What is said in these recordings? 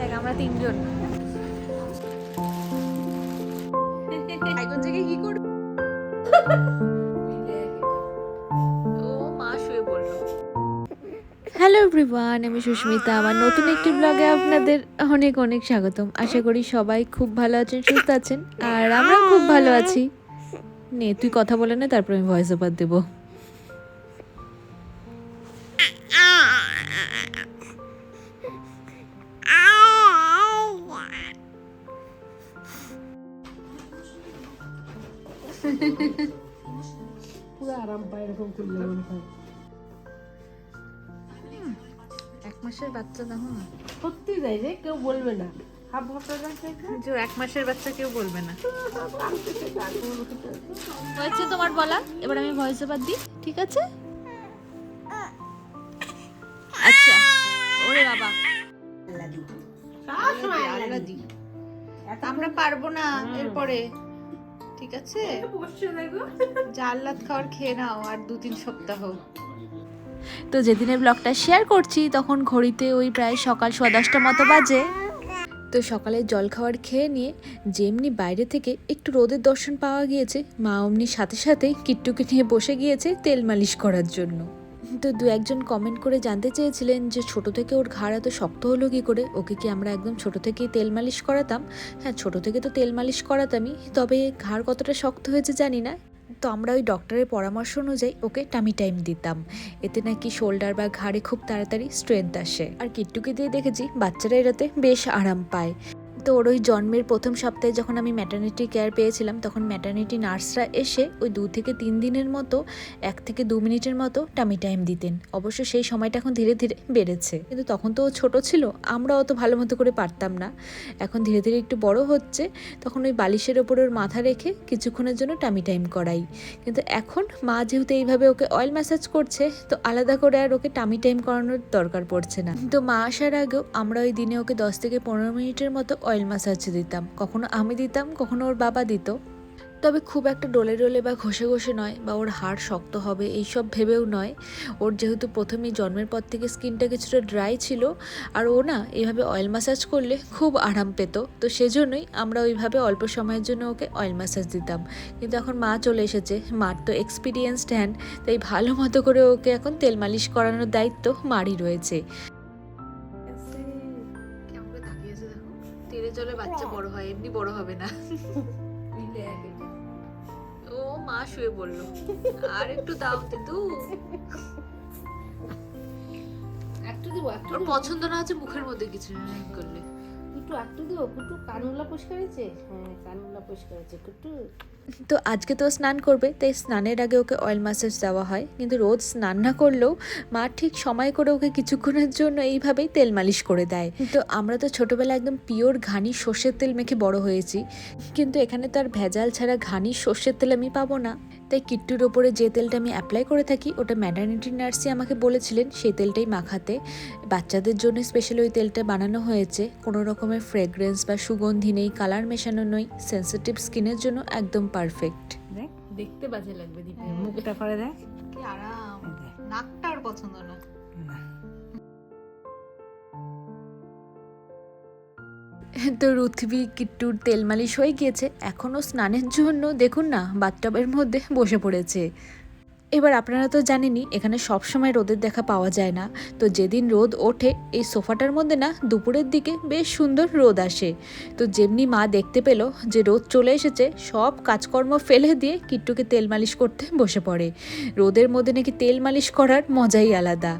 আমরা তিনজন। Hello everyone আমি সুস্মিতা। আমার নতুন একটি ব্লগে আপনাদের অনেক অনেক স্বাগতম। আশা করি সবাই খুব ভালো আছেন, সুস্থ আছেন। আর আমরা খুব ভালো আছি। নে, তুই কথা বলে নে, তারপর আমি ভয়েস ওভার দেবো। আরাম পায় এরকম করলে মনে হয়। এক মাসের বাচ্চা দেখো না সত্যি যাই রে কেউ বলবে না। হাফ ঘণ্টা যে এক মাসের বাচ্চা কেউ বলবে না। হয়েছে তোমার বলা? এবার আমি ভয়েস ওভার দিই ঠিক আছে? আচ্ছা ওরে বাবা। আমরা পারব না এরপরে। ঠিক আছে? যা খাওয়ার খেয়ে নাও আর দু তিন সপ্তাহ। তো যেদিনের ব্লগটা শেয়ার করছি তখন ঘড়িতে ওই প্রায় সকাল সোয়া দশটা মতো বাজে। তো সকালে জল খাওয়ার খেয়ে নিয়ে যেমনি বাইরে থেকে একটু রোদের দর্শন পাওয়া গিয়েছে মা অমনি সাথে সাথে কিট্টুকে নিয়ে বসে গিয়েছে তেল মালিশ করার জন্য। তো দু একজন কমেন্ট করে জানতে চেয়েছিলেন যে ছোট থেকে ওর ঘাড় এত শক্ত হলো কী করে? ওকে কি আমরা একদম ছোট থেকেই তেল মালিশ করাতাম? হ্যাঁ ছোট থেকে তো তেল মালিশ করাতামই, তবে ঘাড় কতটা শক্ত হয়েছে জানি না। তো আমরা ওই ডক্টরের পরামর্শ অনুযায়ী ওকে টামি টাইম দিতাম। এতে নাকি শোল্ডার বা ঘাড়ে খুব তাড়াতাড়ি স্ট্রেংথ আসে। আর কিট্টুকে দিয়ে দেখেছি, বাচ্চারা এরাতে বেশ আরাম পায়। তো ওর ওই জন্মের প্রথম সপ্তাহে যখন আমি ম্যাটার্নিটি কেয়ার পেয়েছিলাম, তখন ম্যাটার্নিটি নার্সরা এসে ওই দু থেকে তিন দিনের মতো, এক থেকে দু মিনিটের মতো টামি টাইম দিতেন। অবশ্য সেই সময়টা এখন ধীরে ধীরে বেড়েছে। কিন্তু তখন তো ও ছোটো ছিল, আমরা অত ভালো মতো করে পারতাম না। এখন ধীরে ধীরে একটু বড় হচ্ছে, তখন ওই বালিশের ওপর ওর মাথা রেখে কিছুক্ষণের জন্য টামি টাইম করাই। কিন্তু এখন মা যেহেতু এইভাবে ওকে অয়েল ম্যাসাজ করছে, তো আলাদা করে আর ওকে টামি টাইম করানোর দরকার পড়ছে না। তো মা আসার আগেও আমরা ওই দিনে ওকে দশ থেকে পনেরো মিনিটের মতো অয়েল ম্যাসাজ দিতাম। কখনো আমি দিতাম, কখনো ওর বাবা দিত। তবে খুব একটা ডোলে ডোলে বা ঘষে ঘষে নয় বা ওর হাড় শক্ত হবে, এইসব ভেবেও নয়। ওর যেহেতু প্রথমেই জন্মের পর থেকে স্কিনটা কিছুটা ড্রাই ছিল, আর ও না এইভাবে অয়েল ম্যাসাজ করলে খুব আরাম পেত। তো সেজন্যই আমরা ওইভাবে অল্প সময়ের জন্য ওকে অয়েল ম্যাসাজ দিতাম। কিন্তু এখন মা চলে এসেছে। মার তো এক্সপিরিয়েন্সড হ্যান্ড তাই ভালো মতো করে ওকে এখন তেল মালিশ করানোর দায়িত্ব মারই রয়েছে। জলে বাচ্চা বড় হয় এমনি বড় হবে না। ও মা শুয়ে বলল আর একটু দাও তো একটু ওর পছন্দ না হচ্ছে মুখের মধ্যে কিছু করলে। একটু একটু দিও কুটু কানুলা পরিষ্কার হয়েছে? হ্যাঁ কানুলা পরিষ্কার হয়েছে কুটু। তো আজকে তো স্নান করবে, তাই স্নানের আগে ওকে অয়েল ম্যাসেজ দেওয়া হয়। কিন্তু রোজ স্নান না করলেও মা ঠিক সময় করে ওকে কিছুক্ষণের জন্য এইভাবেই তেল মালিশ করে দেয়। তো আমরা তো ছোটবেলায় একদম পিওর ঘানি সর্ষের তেল মেখে বড় হয়েছি। কিন্তু এখানে তো আর ভেজাল ছাড়া ঘানি সর্ষের তেল আমি পাবো না। তাই কিট্টুর ওপরে যে তেলটা আমি অ্যাপ্লাই করে থাকি ওটা ম্যাটার্নিটি নার্সই আমাকে বলেছিলেন সেই তেলটাই মাখাতে। বাচ্চাদের জন্য স্পেশালি ওই তেলটা বানানো হয়েছে। কোনো রকমের ফ্রেগ্রেন্স বা সুগন্ধি নেই কালার মেশানো নই সেন্সিটিভ স্কিনের জন্য একদম পারফেক্ট দেখ দেখতে বাজে লাগবে দীপের মুখটা। করে দেখ। কি আরাম। নাকটা আর পছন্দ না। তো রুথবি, কিট্টুর তেল মালিশ হয়ে গিয়েছে। এখনও স্নানের জন্য, দেখুন না, বাথটবের মধ্যে বসে পড়েছে। এবার আপনারা তো জানেনই, এখানে সব সময় রোদের দেখা পাওয়া যায় না। তো যেদিন রোদ ওঠে, এই সোফাটার মধ্যে না দুপুরের দিকে বেশ সুন্দর রোদ আসে। তো যেমনি মা দেখতে পেল যে রোদ চলে এসেছে, সব কাজকর্ম ফেলে দিয়ে কিট্টুকে তেল মালিশ করতে বসে পড়ে। রোদের মধ্যে নাকি তেল মালিশ করার মজাই আলাদা।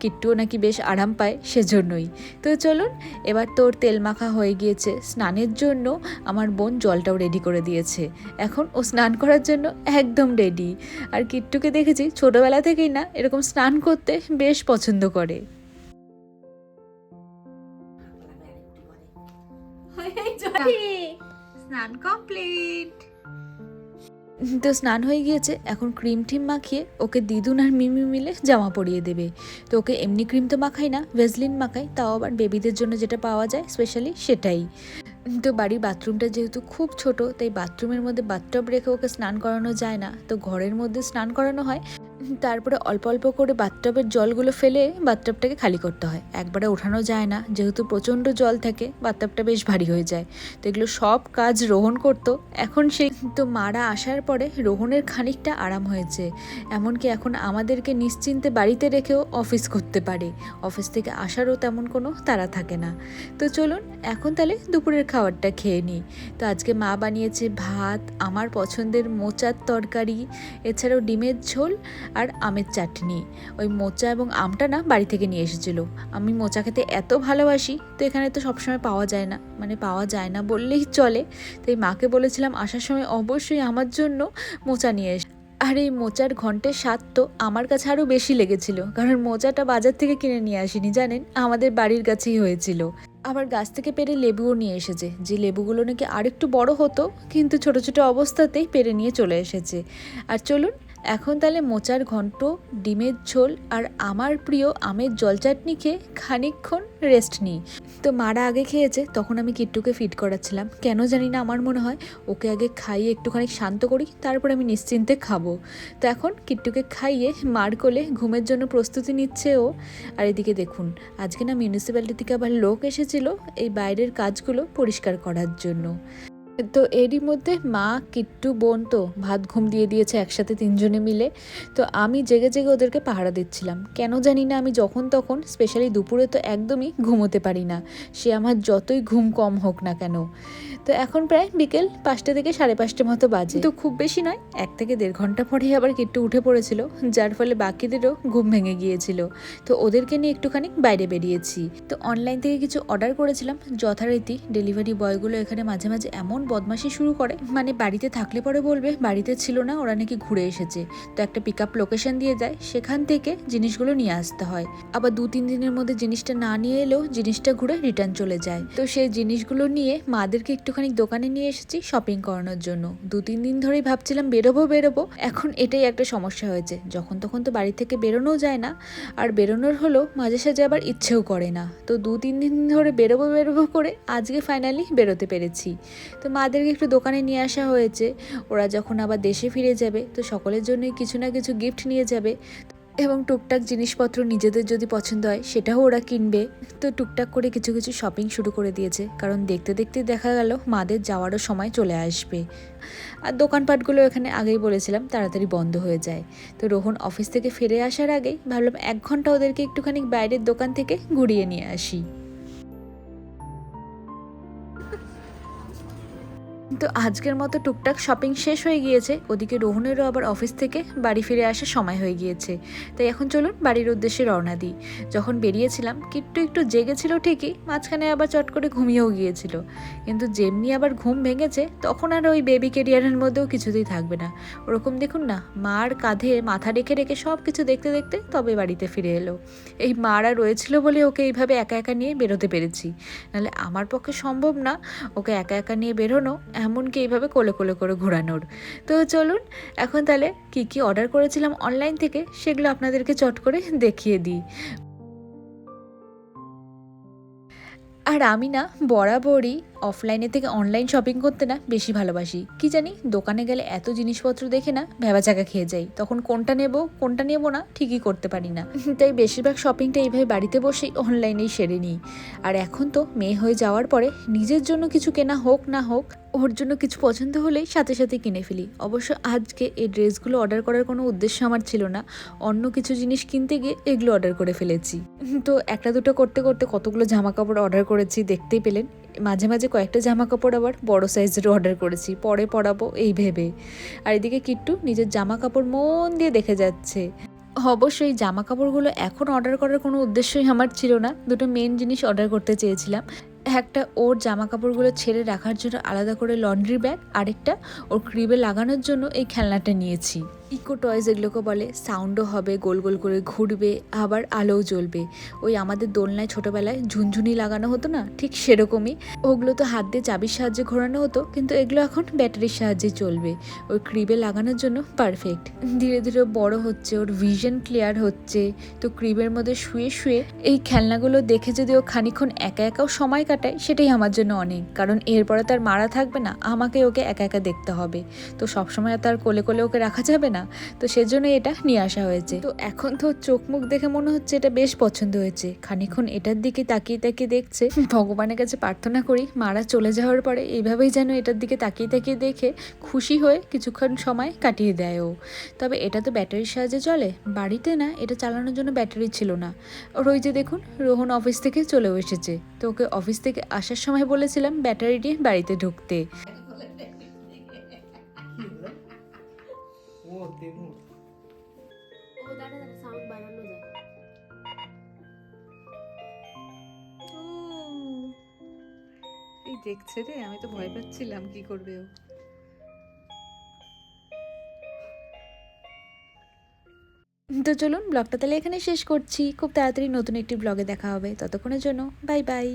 কিট্টুও নাকি বেশ আরাম পায় সেজন্যই। তো চলুন, এবার তোর তেল মাখা হয়ে গিয়েছে। স্নানের জন্য আমার বোন জলটাও রেডি করে দিয়েছে। এখন ও স্নান করার জন্য একদম রেডি আর কিট্টুকে দেখেছি ছোটবেলা থেকেই না এরকম স্নান করতে বেশ পছন্দ করে। স্নান কমপ্লিট। তো স্নান হয়ে গিয়েছে এখন ক্রিম টিম মাখিয়ে ওকে দিদুন আর মিমি মিলে জামা পরিয়ে দেবে। তো ওকে এমনি ক্রিম তো মাখাই না ভেজলিন মাখাই তাও আবার বেবিদের জন্য যেটা পাওয়া যায় স্পেশালি সেটাই। তো বাড়ির বাথরুমটা যেহেতু খুব ছোট, তাই বাথরুমের মধ্যে বাথটব রেখে ওকে স্নান করানো যায় না। তো ঘরের মধ্যে স্নান করানো হয়, তারপরে অল্প অল্প করে বাথটবের জলগুলো ফেলে বাথটবটাকে খালি করতে হয়। একবারে ওঠানো যায় না, যেহেতু প্রচণ্ড জল থাকে বাথটবটা বেশ ভারী হয়ে যায়। তো এগুলো সব কাজ রোহন করতো, এখন সেই তো মারা আসার পরে রোহনের খানিকটা আরাম হয়েছে। এমনকি এখন আমাদেরকে নিশ্চিন্তে বাড়িতে রেখেও অফিস করতে পারে। অফিস থেকে আসারও তেমন কোনো তাড়া থাকে না। তো চলুন, এখন তাহলে দুপুরের খাবারটা খেয়ে নিই। তো আজকে মা বানিয়েছে ভাত, আমার পছন্দের মোচার তরকারি, এছাড়াও ডিমের ঝোল আর আমের চাটনি। ওই মোচা এবং আমটা না বাড়ি থেকে নিয়ে এসেছিল। আমি মোচা খেতে এত ভালোবাসি, তো এখানে তো সবসময় পাওয়া যায় না। মানে পাওয়া যায় না বললেই চলে। তাই মাকে বলেছিলাম, আসার সময় অবশ্যই আমার জন্য মোচা নিয়ে এস। আর এই মোচার ঘন্টের স্বাদ তো আমার কাছে আরও বেশি লেগেছিল। কারণ মোচাটা বাজার থেকে কিনে নিয়ে আসিনি, জানেন? আমাদের বাড়ির কাছেই হয়েছিল। আবার গাছ থেকে পেরে লেবুও নিয়ে এসেছে, যে লেবুগুলো নাকি আরেকটু বড় হতো, কিন্তু ছোট ছোট অবস্থাতেই পেরে নিয়ে চলে এসেছে। আর চলুন এখন তাহলে মোচার ঘন্ট, ডিমের ঝোল আর আমার প্রিয় আমের জল চাটনি খেয়ে খানিকক্ষণ রেস্ট নিই। তো মারা আগে খেয়েছে, তখন আমি কিট্টুকে ফিট করাচ্ছিলাম। কেন জানি না আমার মনে হয়, ওকে আগে খাইয়ে একটুখানি শান্ত করি, তারপর আমি নিশ্চিন্তে খাব। তো এখন কিট্টুকে খাইয়ে মার কোলে ঘুমের জন্য প্রস্তুতি নিচ্ছে ও। আর এদিকে দেখুন, আজকে না মিউনিসিপ্যালিটি থেকে আবার লোক এসেছিল এই বাইরের কাজগুলো পরিষ্কার করার জন্য। তো এরই মধ্যে মা, কিট্টু, বোন তো ভাত ঘুম দিয়ে দিয়েছে একসাথে তিনজনে মিলে। তো আমি জেগে জেগে ওদেরকে পাহারা দিচ্ছিলাম। কেন জানি না আমি যখন তখন স্পেশালি দুপুরে তো একদমই ঘুমোতে পারি না। সে আমার যতই ঘুম কম হোক না কেন। তো এখন প্রায় বিকেল পাঁচটা থেকে সাড়ে পাঁচটা মতো বাজে। তো খুব বেশি নয়, এক থেকে দেড় ঘণ্টা পরেই আবার কিট্টু উঠে পড়েছিল, যার ফলে বাকিদেরও ঘুম ভেঙে গিয়েছিল। তো ওদেরকে নিয়ে একটুখানি বাইরে বেরিয়েছি। তো অনলাইন থেকে কিছু অর্ডার করেছিলাম। যথারীতি ডেলিভারি বয়গুলো এখানে মাঝে মাঝে এমন বদমাশি শুরু করে। মানে বাড়িতে থাকলে পরে বলবে, বাড়িতে ছিল না, ওরা নাকি ঘুরে এসেছে। তো একটা পিক আপ লোকেশন দিয়ে যায়। সেখান থেকে জিনিসগুলো নিয়ে আসতে হয়। আবার দু, তিন দিনের মধ্যে জিনিসটা না নিয়ে এলেও জিনিসটা ঘুরে রিটার্ন চলে যায়। তো সেই জিনিসগুলো নিয়ে মাদেরকে একটুখানি দোকানে নিয়ে এসেছি শপিং করানোর জন্য। দু, তিন দিন ধরেই ভাবছিলাম বেরোবো বেরোবো। এখন এটাই একটা সমস্যা হয়েছে। যখন তখন তো বাড়ি থেকে বেরোনোও যায় না। আর বেরোনোর হলো মাঝে সাঝে আবার ইচ্ছেও করে না। তো দু, তিন দিন ধরে বেরোবো বেরোবো করে আজকে ফাইনালি বেরোতে পেরেছি। তো মাদেরকে একটু দোকানে নিয়ে আসা হয়েছে। ওরা যখন আবার দেশে ফিরে যাবে, তো সকলের জন্যই কিছু না কিছু গিফট নিয়ে যাবে। এবং টুকটাক জিনিসপত্র নিজেদের যদি পছন্দ হয়, সেটাও ওরা কিনবে। তো টুকটাক করে কিছু কিছু শপিং শুরু করে দিয়েছে। কারণ দেখতে দেখতে দেখা গেল, মাদের যাওয়ারও সময় চলে আসবে। আর দোকানপাটগুলো এখানে আগেই বলেছিলাম, তাড়াতাড়ি বন্ধ হয়ে যায়। তো রোহন অফিস থেকে ফিরে আসার আগেই ভাবলাম, এক ঘণ্টা ওদেরকে একটুখানি বাইরের দোকান থেকে ঘুরিয়ে নিয়ে আসি। তো আজকের মতো টুকটাক শপিং শেষ হয়ে গিয়েছে। ওদিকে রোহনেরও আবার অফিস থেকে বাড়ি ফিরে আসার সময় হয়ে গিয়েছে। তাই এখন চলুন বাড়ির উদ্দেশ্যে রওনা দিই। যখন বেরিয়েছিলাম, কিট্টু একটু জেগেছিল ঠিকই, মাঝখানে আবার চট করে ঘুমিয়েও গিয়েছিল। কিন্তু যেমনি আবার ঘুম ভেঙেছে, তখন আর ওই বেবি কেরিয়ারের মধ্যেও কিছুতেই থাকবে না। ওরকম দেখুন না, মার কাঁধে মাথা রেখে রেখে সব কিছু দেখতে দেখতে তবে বাড়িতে ফিরে এলো। এই মারা রয়েছিল বলে ওকে এইভাবে একা একা নিয়ে বেরোতে পেরেছি। নাহলে আমার পক্ষে সম্ভব না, ওকে একা একা নিয়ে বেরোনো এমনকি এইভাবে কোলে কোলে করে ঘোরানোর? তো চলুন, এখন তাহলে কি কি অর্ডার করেছিলাম অনলাইন থেকে সেগুলো আপনাদেরকে চট করে দেখিয়ে দিই। আর আমি না বরাবরই অফলাইনে থেকে অনলাইন শপিং করতে না বেশি ভালোবাসি। কি জানি, দোকানে গেলে এত জিনিসপত্র দেখে না ভেবাচাকা খেয়ে যাই। তখন কোনটা নেব কোনটা নেব না ঠিকই করতে পারি না। তাই বেশিরভাগ শপিংটা এইভাবে বাড়িতে বসেই অনলাইনেই সেরে নিই। আর এখন তো মেয়ে হয়ে যাওয়ার পরে নিজের জন্য কিছু কেনা হোক না হোক ওর জন্য কিছু পছন্দ হলেই সাথে সাথে কিনে ফেলি। অবশ্য আজকে এই ড্রেসগুলো অর্ডার করার কোনো উদ্দেশ্য আমার ছিল না। অন্য কিছু জিনিস কিনতে গিয়ে এগুলো অর্ডার করে ফেলেছি। তো একটা দুটো করতে করতে কতগুলো জামা কাপড় অর্ডার করেছি দেখতেই পেলেন। মাঝে মাঝে কয়েকটা জামা কাপড় আবার বড় সাইজেরও অর্ডার করেছি। পরে পরাবো এই ভেবে। আর এদিকে কিট্টু নিজের জামা কাপড় মন দিয়ে দেখে যাচ্ছে। অবশ্যই জামা কাপড়গুলো এখন অর্ডার করার কোনো উদ্দেশ্যই আমার ছিল না। দুটো মেন জিনিস অর্ডার করতে চেয়েছিলাম। একটা ওর জামা কাপড়গুলো ছেড়ে রাখার জন্য আলাদা করে লন্ড্রি ব্যাগ আরেকটা ওর ক্রিবে লাগানোর জন্য এই খেলনাটা নিয়েছি। ইকো টয়েস এগুলোকে বলে সাউন্ডও হবে, গোল গোল করে ঘুরবে, আবার আলোও জ্বলবে। ওই আমাদের দোলনায় ছোটোবেলায় ঝুনঝুনি লাগানো হতো না? ঠিক সেরকমই। ওগুলো তো হাত দিয়ে চাবির সাহায্যে ঘোরানো হতো, কিন্তু এগুলো এখন ব্যাটারির সাহায্যে চলবে। ওই ক্রিবে লাগানোর জন্য পারফেক্ট ধীরে ধীরে বড় হচ্ছে, ওর ভিশন ক্লিয়ার হচ্ছে। তো ক্রিবের মধ্যে শুয়ে শুয়ে এই খেলনাগুলো দেখে যদি ও খানিক্ষণ একা একাও সময় কাটায়, সেটাই আমার জন্য অনেক। কারণ এরপরে তার মারা থাকবে না, আমাকে ওকে একা একা দেখতে হবে। তো সবসময় তার কোলে কোলে ওকে রাখা যাবে না? না তো সেজন্য এটা নিয়ে আসা হয়েছে। তো এখন তো চোখ মুখ দেখে মনে হচ্ছে এটা বেশ পছন্দ হয়েছে। খানিক্ষণ এটার দিকে তাকিয়ে তাকিয়ে দেখছে, ভগবানের কাছে প্রার্থনা করি মারা চলে যাওয়ার পরে এইভাবেই যেন এটার দিকে তাকিয়ে তাকিয়ে দেখে খুশি হয়ে কিছুক্ষণ সময় কাটিয়ে দেয় ও। তবে এটা তো ব্যাটারির সাহায্যে চলে, বাড়িতে না এটা চালানোর জন্য ব্যাটারি ছিল না। ওর ওই যে দেখুন, রোহন অফিস থেকে চলেও এসেছে। তো ওকে অফিস থেকে আসার সময় বলেছিলাম ব্যাটারি নিয়ে বাড়িতে ঢুকতে। দেখছে রে আমি তো ভয় পাচ্ছিলাম কি করবে ও? তো চলুন ব্লগটা তাহলে এখানে শেষ করছি। খুব তাড়াতাড়ি নতুন একটি ব্লগে দেখা হবে। ততক্ষণের জন্য বাই বাই